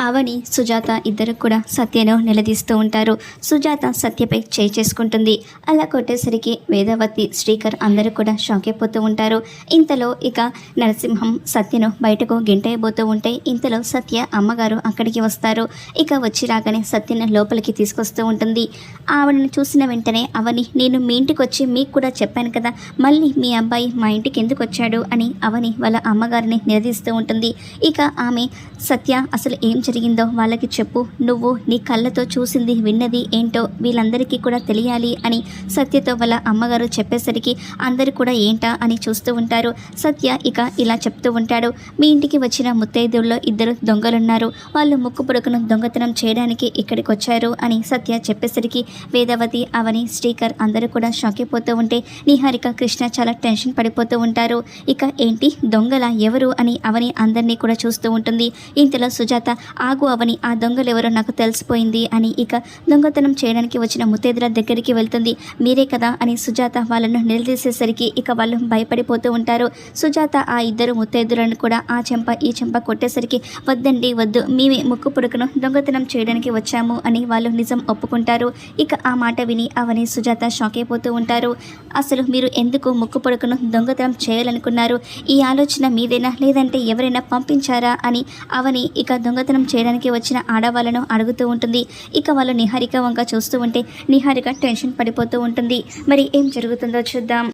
అవని సుజాత ఇద్దరు కూడా సత్యను నిలదీస్తూ ఉంటారు. సుజాత సత్యపై చేయి చేసుకుంటుంది. అలా కొట్టేసరికి వేదవతి శ్రీకర్ అందరూ కూడా షాక్ అయిపోతూ ఉంటారు. ఇంతలో ఇక నరసింహం సత్యను బయటకు గింటైపోతూ ఉంటే ఇంతలో సత్య అమ్మగారు అక్కడికి వస్తారు. ఇక వచ్చి రాగానే సత్యను లోపలికి తీసుకొస్తూ ఉంటుంది. ఆవిడను చూసిన వెంటనే అవని నేను మీ ఇంటికి వచ్చి మీకు కూడా చెప్పాను కదా మళ్ళీ మీ అబ్బాయి మా ఇంటికి ఎందుకు వచ్చాడు? అని అవని వాళ్ళ అమ్మగారిని నిలదీస్తూ ఉంటుంది. ఇక ఆమె సత్య అసలు ఏం జరిగిందో వాళ్ళకి చెప్పు. నువ్వు నీ కళ్ళతో చూసింది విన్నది ఏంటో వీళ్ళందరికీ కూడా తెలియాలి అని సత్యతో వాళ్ళ అమ్మగారు చెప్పేసరికి అందరూ కూడా ఏంటా అని చూస్తూ ఉంటారు. సత్య ఇక ఇలా చెప్తూ ఉంటాడు. మీ ఇంటికి వచ్చిన ముత్తైదుల్లో ఇద్దరు దొంగలున్నారు. వాళ్ళు ముక్కు పుడకను దొంగతనం చేయడానికి ఇక్కడికి వచ్చారు అని సత్య చెప్పేసరికి వేదవతి అవని శ్రీకర్ అందరూ కూడా షాక్ అయిపోతూ ఉంటే నిహారిక కృష్ణ చాలా టెన్షన్ పడిపోతూ ఉంటారు. ఇక ఏంటి? దొంగల ఎవరు? అని అవని అందరినీ కూడా చూస్తూ ఉంటుంది. ఇంతలో సుజాత ఆగు అవని ఆ దొంగలు ఎవరో నాకు తెలిసిపోయింది అని ఇక దొంగతనం చేయడానికి వచ్చిన ముత్తేదుల దగ్గరికి వెళ్తుంది. మీరే కదా అని సుజాత వాళ్ళను నిలదీసేసరికి ఇక వాళ్ళు భయపడిపోతూ ఉంటారు. సుజాత ఆ ఇద్దరు ముత్తేదులను కూడా ఆ చెంప ఈ చెంప కొట్టేసరికి వద్దండి వద్దు మేమే ముక్కు పుడకను దొంగతనం చేయడానికి వచ్చాము అని వాళ్ళు నిజం ఒప్పుకుంటారు. ఇక ఆ మాట విని అవని సుజాత షాక్ అయిపోతూ ఉంటారు. అసలు మీరు ఎందుకు ముక్కు పుడకను దొంగతనం చేయాలనుకున్నారు? ఈ ఆలోచన మీదేనా? లేదంటే ఎవరైనా పంపించారా? అని అవని ఇక దొంగతనం చేయడానికి వచ్చిన ఆడవాళ్ళను అడుగుతూ ఉంటుంది. ఇక వాళ్ళు నిహారిక వంక చూస్తూ ఉంటే నిహారిక టెన్షన్ పడిపోతూ ఉంటుంది. మరి ఏం జరుగుతుందో చూద్దాం.